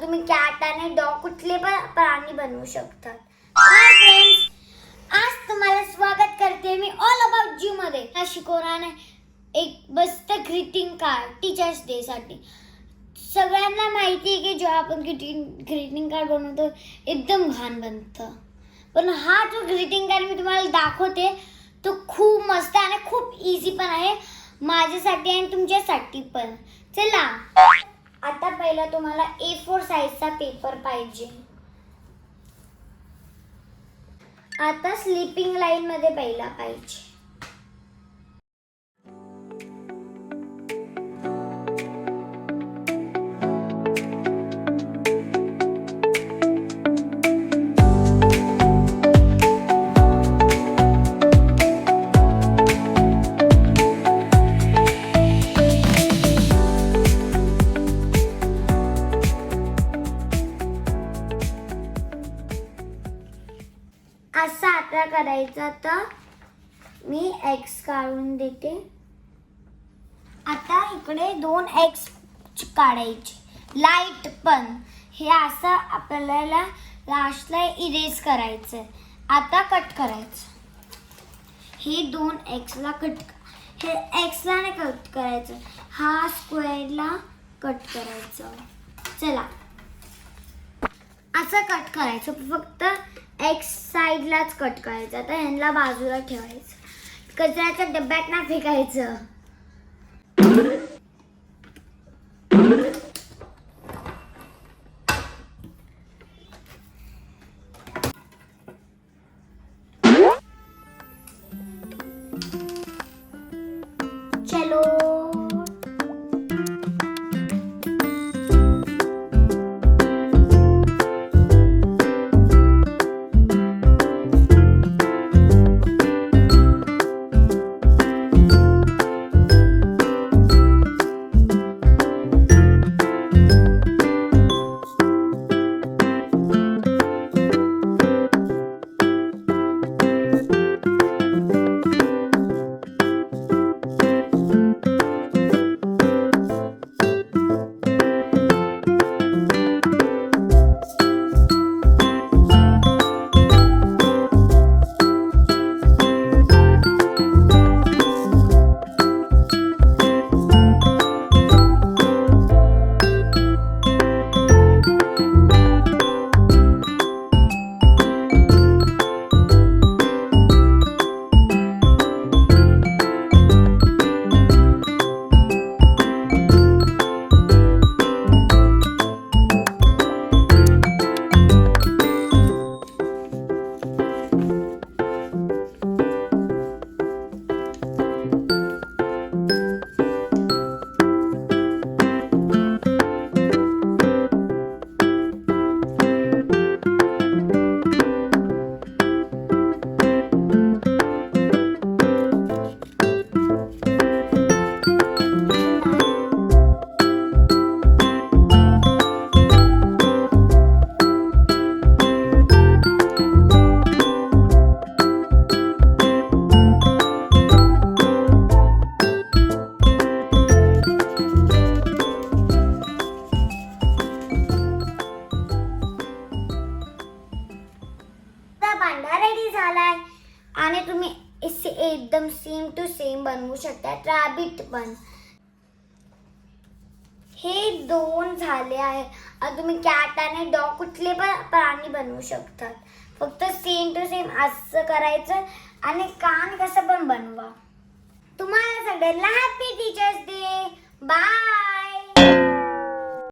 तुम्ही कॅट आणि डॉग कुठले पण प्राणी बनवू शकतात. हाय फ्रेंड्स आज तुम्हाला स्वागत करते मी ऑल अबाउट जू मध्ये. हा शिकवणारे एक मस्त ग्रीटिंग कार्ड टीचर्स डे साठी. सगळ्यांना माहिती आहे की जेव्हा आपण ग्रीटिंग ग्रीटिंग कार्ड बनवतो एकदम घाण बनतं. पण हा जो ग्रीटिंग कार्ड मी तुम्हाला दाखवते तो खूप मस्त आहे आणि खूप इझी पण आहे. माझ्यासाठी आणि तुमच्यासाठी पण. चला. आता पहिला तुम्हाला ए फोर साईजचा पेपर पाहिजे. आता स्लीपिंग लाईनमध्ये पहिला पाहिजे. असं आता करायचं तर मी एक्स काढून देते. आता इकडे दोन एक्स काढायचे. लाइट पण. हे असं आपल्याला लास्टला इरेज करायचं आता कट करायचं. हे दोन एक्सला कट हे एक्सला नाही कट करायचं. हा स्क्वेअरला कट करायचं. चला. असं कट करायचं. फक्त एक्स साईडलाच कट करायचं. आता ह्यांना बाजूला ठेवायचं. कचऱ्याच्या डब्यात ना फेकायचं. आणि तुम्ही इसे एकदम सेम टू सेम बनवू शकता रॅबिट पण हे दोन झाले आहे. तुम्ही कॅट आणि डॉग कुठले पण प्राणी बनवू शकतात. फक्त सेम टू सेम असं करायचं आणि कान कसं पण बनवा. तुम्हाला सगळ्यांना हॅपी टीचर्स डे बाय